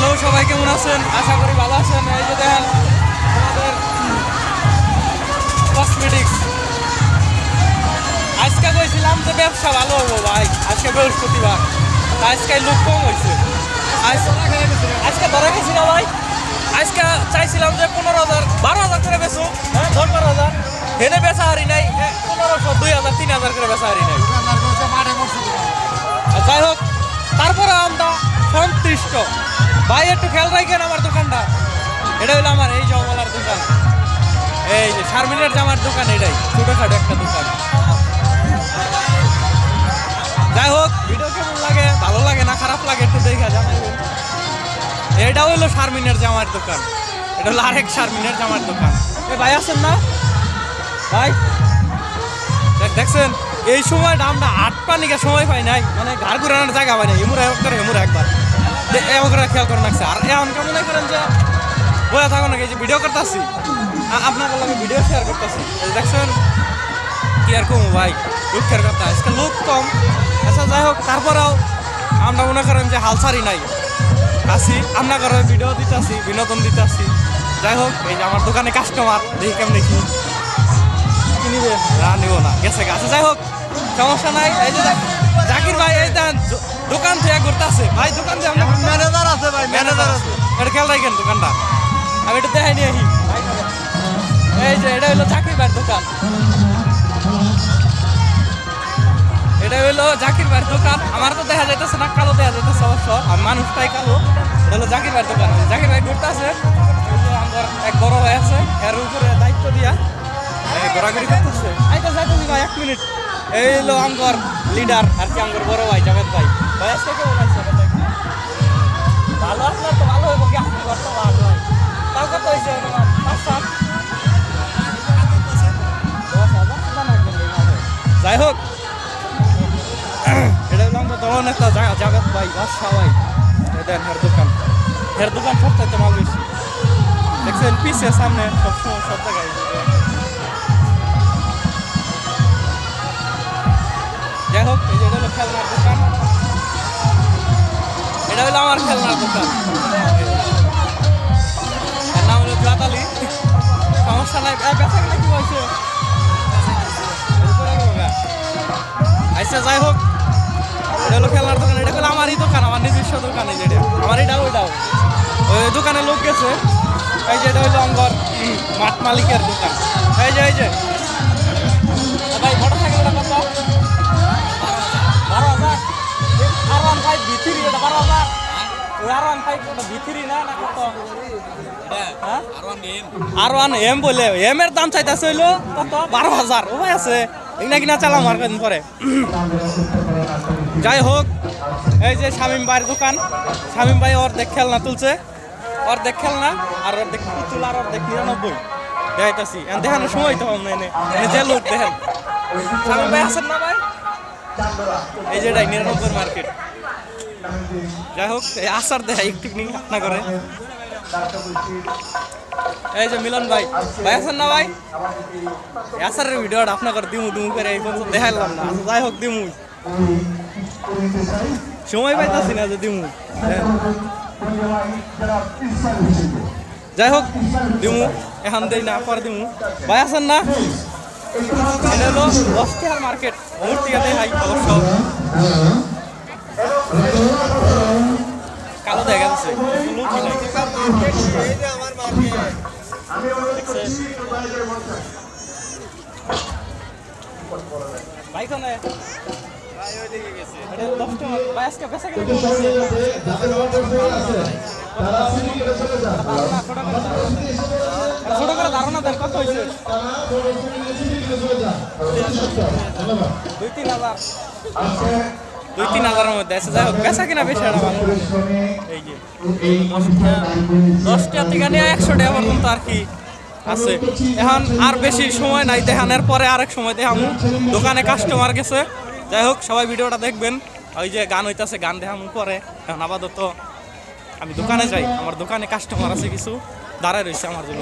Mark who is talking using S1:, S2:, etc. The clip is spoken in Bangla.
S1: হ্যালো সবাই কেমন আছেন? আশা করি ভালো আছেন। এই যে দেখেন আমাদের কসমেটিক্স আজকে কইছিলাম যে ব্যবসা ভালো হব ভাই আজকে বৃহস্পতিবার। আজকে লোক কম হয়েছে আজ- আজকে ধরে গেছি না ভাই। আজকে চাইছিলাম যে পনেরো হাজার বারো হাজার করে বেচো। হ্যাঁ দশ বারো হাজার। হেনে বেচা হারি নাই। হ্যাঁ, পনেরোশো দুই হাজার তিন হাজার করে বেচা হারি নাই। আর যাই হোক তারপরে আমরা সন্তুষ্ট। ভাই, একটু খেয়াল রাখেন আমার দোকানটা। এটা হলো আমার এই জমলার দোকান। এই যে শারমিনের জামার দোকান এটাই, ছোটোখাটো একটা দোকান। যাই হোক ভিডিও কেমন লাগে, ভালো লাগে না খারাপ লাগে একটু দেখা জানাবেন এটা হলো শারমিনের জামার দোকান। এটা হলো আরেক শারমিনের জামার দোকান। এ ভাই, আছেন না? ভাই দেখছেন? এই সময়টা আমরা আট পানিকে সময় পাই নাই। মানে ঘাড় ঘুরানোর জায়গা পাই নাই। এমুরা একবার এমুরা একবার। এমন করে খেয়াল করে রাখছে আর এমন কেমন করেন যে বয়া থাকো নাকি, যে ভিডিও করতেছি? আপনার লগে ভিডিও শেয়ার করতেছি। দেখছেন, কি আর কম ভাই দুঃখের কথা আজকে লোক কম। আচ্ছা যাই হোক, তারপরেও আমরা মনে করেন যে হালসারি নাই। আসি আমরা করে ভিডিও দিতেছি, বিনোদন দিতেছি। যাই হোক, এই যে আমার দোকানে কাস্টমার দেখি কেমন দেখি। কিনিবে না, নিব না, গেছে গেছে যাই হোক, সমস্যা নাই। এই যে জাকির ভাই এই দেন দোকান থেকে আছে ভাই দোকান থেকে
S2: ম্যানেজার আছে ভাই
S1: ম্যানেজার আছে। এটা খেয়াল রাখেন দোকানটা। আমি এটা দেখাই নিয়ে আহি এই যে এটা হলো জাকির ভাইয়ের দোকান। এটা হলো জাকির ভাইয়ের দোকান। আমার তো দেখা যাইতেছে না কালো দেখা যাইতেছে অবশ্য। আর মানুষটাই কালো। হলো জাকির ভাইয়ের দোকান। জাকির ভাই ঘুরতে আছে আমার এক বড় ভাই আছে এর উপরে দায়িত্ব দিয়া। ঘোরাঘুরি করতেছে। আইতে যাইতেছি ভাই এক মিনিট। এই হলো আমার লিডার আর কি আমার বড় ভাই, জাভেদ ভাই। ভাই। আছে ভালো তো ভালো হইব কি? আপনি হয়। তাও কত। যাই হোক। এটা হলো আমরা দমন একটা জায়গা জাগাত ভাই, বাদশা ভাই। দেন হের দোকান। হের দোকান সবচাইতে মাল বেশি। দেখছেন, পিছে, সামনে সবসময় সব জায়গায়। যাই হোক, এই যে হলো খেলনার দোকান। এটা হলো আমার খেলনার দোকান। এর নাম হলো জুয়াতালি সমস্যা নাই বেচা কি হয়েছে? আচ্ছা যাই হোক, এটা হলো খেলনার দোকান। এটা হলো আমারই দোকান, আমার নিজস্ব দোকান এই যে এটা। আমার এটাও ওইটাও ওই দোকানে লোক গেছে। এই যে এটা হলো আমার মাঠ মালিকের দোকান। এই যে এই যে। আর ওয়ান এম। বলে এম এর দাম চাইতেছে হইল কত? বারো হাজার। ও ভাই আছে এগুলা কিনা চালাম আর কদিন পরে। যাই হোক এই যে শামিম ভাইয়ের দোকান। শামিম ভাই ওর দেখ খেলনা তুলছে। ওর দেখ খেলনা আর ওর দেখ পুতুল আর ওর দেখ নিরানব্বই। দেখাইতাছি। দেখানোর সময় তো না এনে। এনে যে লোক দেখেন। শামিম ভাই আছেন না ভাই? এই যে নিরানব্বই মার্কেট। যাই হোক এই আসার দেখাই একটু আপনা করে। এই যে মিলন ভাই ভাই আছেন না ভাই? আসারের ভিডিওটা আপনা করে দিমু দিমু করে এই পর্যন্ত দেখাইলাম না। আচ্ছা যাই হোক দিমু। সময় পাইতাছি না যে দিমু। যাই হোক দিমু, এখন দেই না, পরে দিমু। ভাই আছেন না? এটা হলো দশটিহার মার্কেট। মূর্তি দেখাই, অবশ্য কালো দেখা যাচ্ছে লুচি আজকে বেচা কেনা ছোট করে ধারণা দেন কত হয়েছে দুই তিন হাজার দুই তিন হাজারের মধ্যে আছে। যাই হোক, বেচা কিনা বেশি এই যে, দশটা থেকে নিয়ে একশো টাকা পর্যন্ত আর কি আছে। এখন আর বেশি সময় নাই। দেখানোর পরে আরেক সময় দেখামু দোকানে কাস্টমার গেছে। যাই হোক, সবাই ভিডিওটা দেখবেন। ওই যে গান হইতাছে, গান দেখামু পরে এখন আপাতত আমি দোকানে যাই। আমার দোকানে কাস্টমার আছে কিছু। দাঁড়ায় রয়েছে আমার জন্য।